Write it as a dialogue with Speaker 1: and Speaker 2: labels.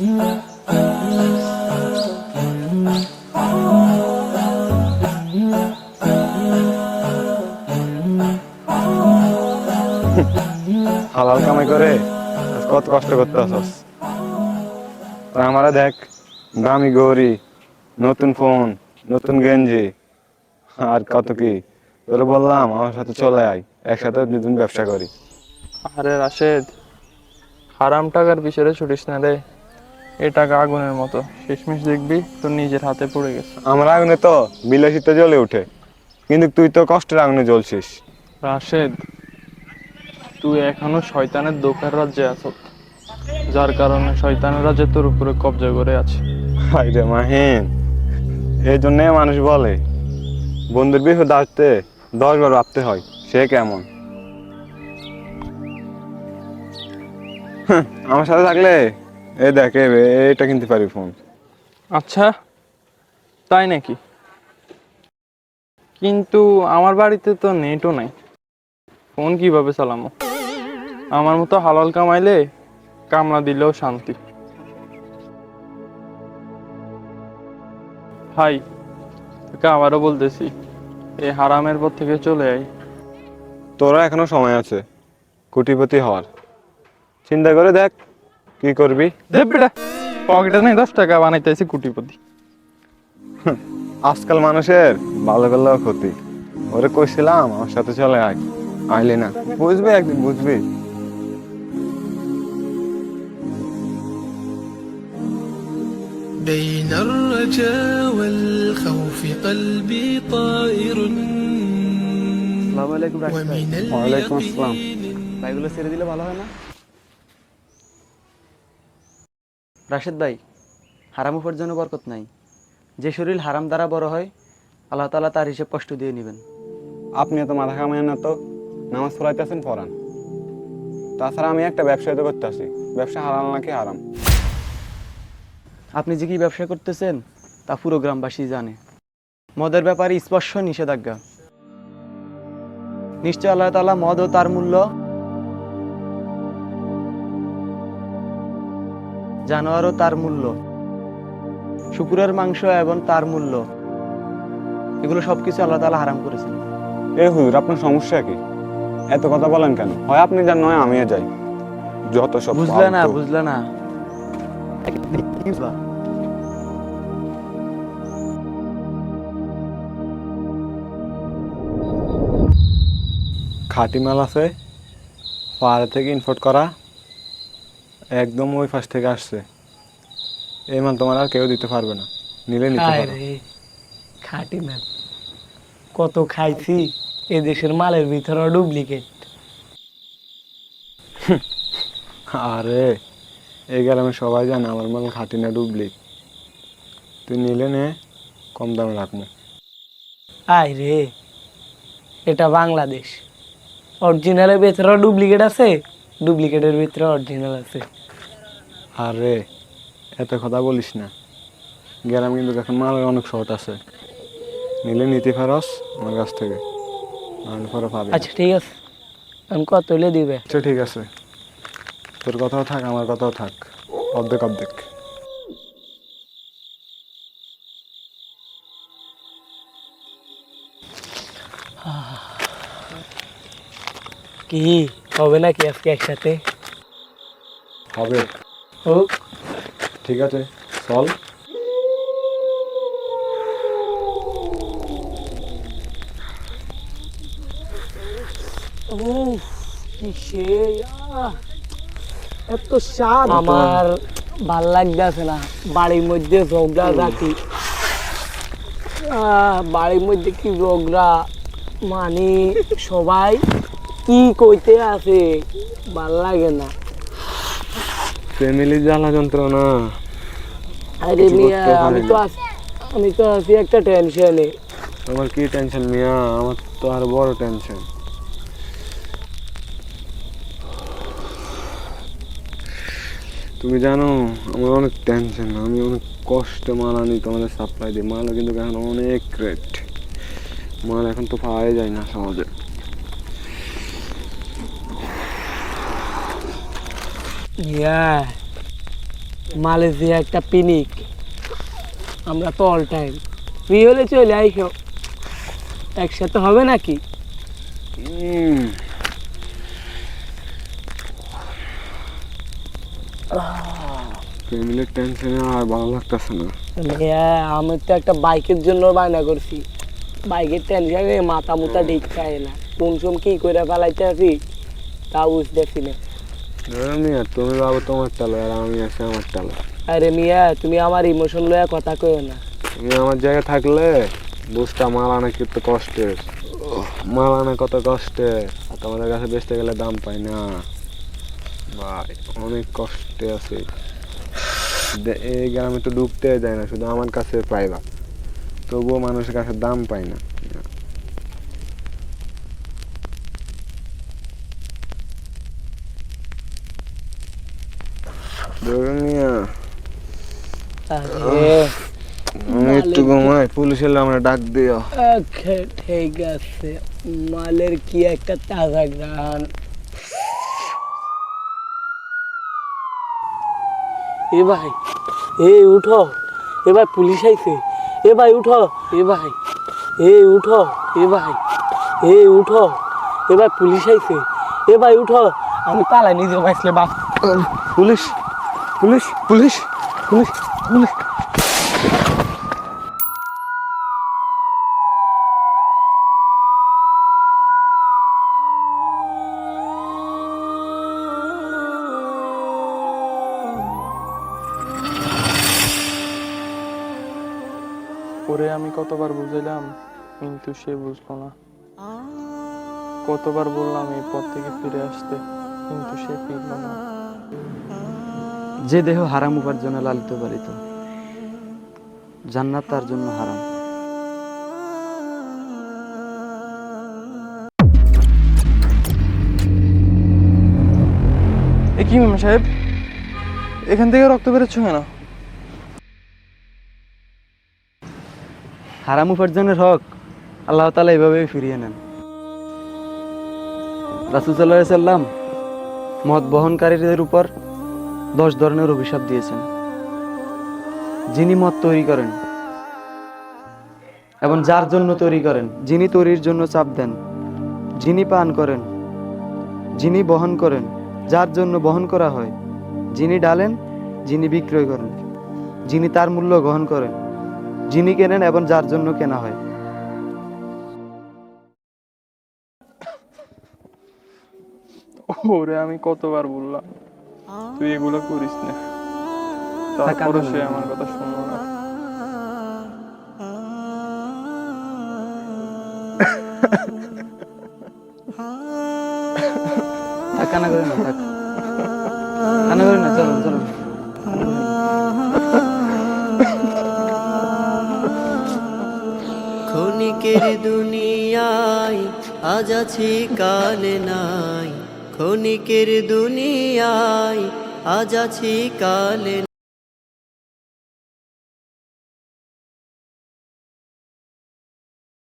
Speaker 1: হালাল কামাই করে কত কষ্ট করতে আসস। আমারা দেখ, দামি গৌরি, নতুন ফোন, নতুন গেঞ্জি, আর কত কি। তোরে বললাম, আমার সাথে চলে আয়, একসাথে দুজন ব্যবসা করি।
Speaker 2: আরে রাশেদ, হারাম টাকার পিছনে ছুটিস না রে। এ টাকা আগুনের মতো। শেষমেশ দেখবি তোর নিজের হাতে পড়ে গেছে।
Speaker 1: আমার আগুনে তো বিলাসিতা জ্বলে ওঠে। কিন্তু তুই তো কষ্টের আগুনে জ্বলছিস।
Speaker 2: রাশেদ তুই এখনও শয়তানের দোকার রাজ্যে আছ। যার কারণে শয়তানের রাজ্যে তোর উপরে কবজা করে আছে।
Speaker 1: হাইরে মাহিন। এই জন্যে মানুষ বলে বন্ধুর বিপদ আসতে দশ বার ভাবতে হয় সে কেমন? আমার সাথে থাকলে এই দেখ এ- এটা কিনতে পারি ফোন
Speaker 2: আচ্ছা তাই নাকি? কিন্তু আমার বাড়িতে তো নেটও নাই। ফোন কীভাবে চালামো? আমার মতো হালাল কামাইলে কামলা দিলেও শান্তি। হাই তোকে আবারও বলতেছি এই হারামের পর থেকে চলে আয়।
Speaker 1: তোরা এখনও সময় আছে কোটিপতি হওয়ার। চিন্তা করে দেখ। কি করবি
Speaker 2: দেখ বেটা পকেটে নেই দশ টাকা বানাইতেছি কুটিপতি
Speaker 1: আজকাল মানুষের ভালো করলেও ক্ষতি ওরে কইছিলাম আমার সাথে চলে আয় আইলি না বুঝবি একদিন বুঝবি
Speaker 3: بين الرجاء والخوف قلبي طائر
Speaker 4: আসসালামু আলাইকুম রাশিদ ভাই
Speaker 3: ومن
Speaker 1: ওয়ালাইকুম আসসালাম।
Speaker 3: اليقين
Speaker 4: ভাইগুলো ছেড়ে দিলে ভালো হয় না রাশেদ ভাই হারাম উপার্জনে বরকত নাই। যে শরীর হারাম দ্বারা বড় হয় আল্লাহ তাআলা তার হিসেব কষ্ট দিয়ে নেবেন।
Speaker 1: আপনি এত মাথা কামায় না তো নামাজ পড়াইতেছেন পড়ান। তাছাড়া আমি একটা ব্যবসায় তো করতে আসি ব্যবসা হারাল নাকি হারাম?
Speaker 4: আপনি যে কি ব্যবসা করতেছেন তা পুরো গ্রামবাসী জানে। মদের ব্যাপারে স্পর্শ নিষেধাজ্ঞা। নিশ্চয় আল্লাহ তালা মদ ও তার মূল্য জানোয়ারও তার মূল্য। শুকুরের মাংস এবং তার মূল্য। এগুলো সবকিছু আল্লাহ তাআলা হারাম করেছেন।
Speaker 1: এ হুজুর আপনার সমস্যা কি? এত কথা বলেন কেন? হয় আপনি যান নয় আমিও যাই। যত সব
Speaker 4: বুঝলে না। বুঝলে না?
Speaker 1: খাঁটি মাল আছে পাহাড় থেকে ইনফোর্ট করা। একদম ওই পাশ থেকে আসছে। এই মাল তোমার আর কেউ দিতে পারবে না। নিলে নিতে পারো।
Speaker 5: খাটি কত খাইছি এ দেশের মালের ভিতরে ডুপ্লিকেট।
Speaker 1: আরে এই গ্রামে সবাই জানে আমার মাল খাটি না ডুবলি তুই নিলে নে কম দামে রাখব
Speaker 5: আয় রে এটা বাংলাদেশ। অরিজিনালের ভিতরে ডুপ্লিকেট আছে ডুপ্লিকেটের ভিতরে অরিজিনাল আছে।
Speaker 1: আরে এত কথা বলিস না। গ্রাম কিন্তু এখন মালের অনেক শর্ট আছে। নিলে নিতে পারস আমার কাছ থেকে নাহলে পরে পাবি
Speaker 5: আচ্ছা ঠিক আছে। আমি কত হলে দিবে।
Speaker 1: আচ্ছা ঠিক আছে। তোর কথাও থাক আমার কথাও থাক। অর্ধেক অর্ধেক।
Speaker 5: কি? হবে নাকি আজকে একসাথে?
Speaker 1: হবে।
Speaker 5: হোক।
Speaker 1: ঠিক আছে চল।
Speaker 5: এত স্বাদ। আমার ভালো লাগতেছে না। বাড়ির মধ্যে ঝগড়া রাখি বাড়ির মধ্যে কি ঝগড়া? মানে সবাই কি কইতে আছে? ভালো লাগে না।
Speaker 1: ফ্যামিলি জ্বালা যন্ত্রণা।
Speaker 5: আরে মিয়া আমি তো আমি তো আছি একটা টেনশনে
Speaker 1: তোমার কি টেনশন মিয়া? আমার তো আর বড় টেনশন তুমি জানো আমার অনেক টেনশন আমি অনেক কষ্ট মাল আনি তোমাদের সাপ্লাই দিই মালও কিন্তু এখন অনেক রেট মাল এখন তো পাওয়াই যায় না সহজে।
Speaker 5: ইয়া মালয়েশিয়া একটা পিনিক আমরা তো অল টাইম ফ্রি হলে চলে আইসো। একসাথে হবে নাকি?
Speaker 1: ফ্যামিলির টেনশনে আর ভালো লাগতেছে না।
Speaker 5: হ্যাঁ আমি তো একটা বাইকের জন্য বায়না করছি। বাইকের টেনশনে মাথা মুথা ঢিকায় না। কোন সময় কি করে ফেলাইতে আছি তা বুঝতেছি না।
Speaker 1: মিয়া তুমি বাবু তোমার টালো আর আমি আছি আমার টালো
Speaker 5: আরে মিয়া তুমি আমার ইমোশন লয়া কথা কইও না।
Speaker 1: তুমি আমার জায়গায় থাকলে বুঝটা মাল আনা কিন্তু কষ্টের। মাল কত কষ্টের আর তোমাদের কাছে বেচতে গেলে দাম পাই না। ভাই অনেক কষ্টে আছে। এই গ্রামে তো ডুবতে যায় না শুধু আমার কাছে পাইবা। তবুও মানুষের কাছে দাম পাই না। একটু ঘুমাই পুলিশ এলে আমরা ডাক দিও।
Speaker 5: ঠিক আছে। মালের কি একটা তাজা গান এ ভাই এ উঠো। এ ভাই পুলিশ আইছে। এ ভাই উঠো। এ ভাই এ উঠো। এ ভাই এ উঠো। এ ভাই পুলিশ আইছে। এ ভাই উঠো। আমি তালা নিজে পাইছিলে বাপ।
Speaker 1: Police. Police police police police.
Speaker 2: ওরে আমি কতবার বুঝাইলাম কিন্তু সে বুঝলো না। কতবার বললাম এই পথ থেকে ফিরে আসতে, কিন্তু সে ফিরলো না।
Speaker 4: যে দেহ হারাম উপার্জনে লালিত পালিত জান্নাত তার জন্য হারাম।
Speaker 2: এ কি মেম সাহেব? এখান থেকে রক্ত বেরোচ্ছে কেন?
Speaker 4: হারাম উপার্জনের হক আল্লাহ তালা এভাবেই ফিরিয়ে নেন। রাসুল সাল্লাহ সাল্লাম মদ বহনকারীদের উপর দশ ধরনের অভিশাপ দিয়েছেন। যিনি মদ তৈরি করেন এবং যার জন্য তৈরি করেন, যিনি তৈরির জন্য চাপ দেন, যিনি পান করেন, যিনি বহন করেন, যার জন্য বহন করা হয়, যিনি ডালেন, যিনি বিক্রয় করেন, যিনি তার মূল্য গ্রহণ করেন, যিনি কেনেন এবং যার জন্য কেনা হয়।
Speaker 2: ওরে, আমি কতবার বললাম? তুই এগুলো করিস না। তারপরে সে
Speaker 4: না।
Speaker 2: আমার কথা শুনলো না।
Speaker 4: থাক, কান্না করে না থাক। কান্না করে না চলো চলো।
Speaker 6: ক্ষণিকের দুনিয়ায় আজ আছি কালে নাই। ক্ষণিকের দুনিয়ায় আজ আছি কালে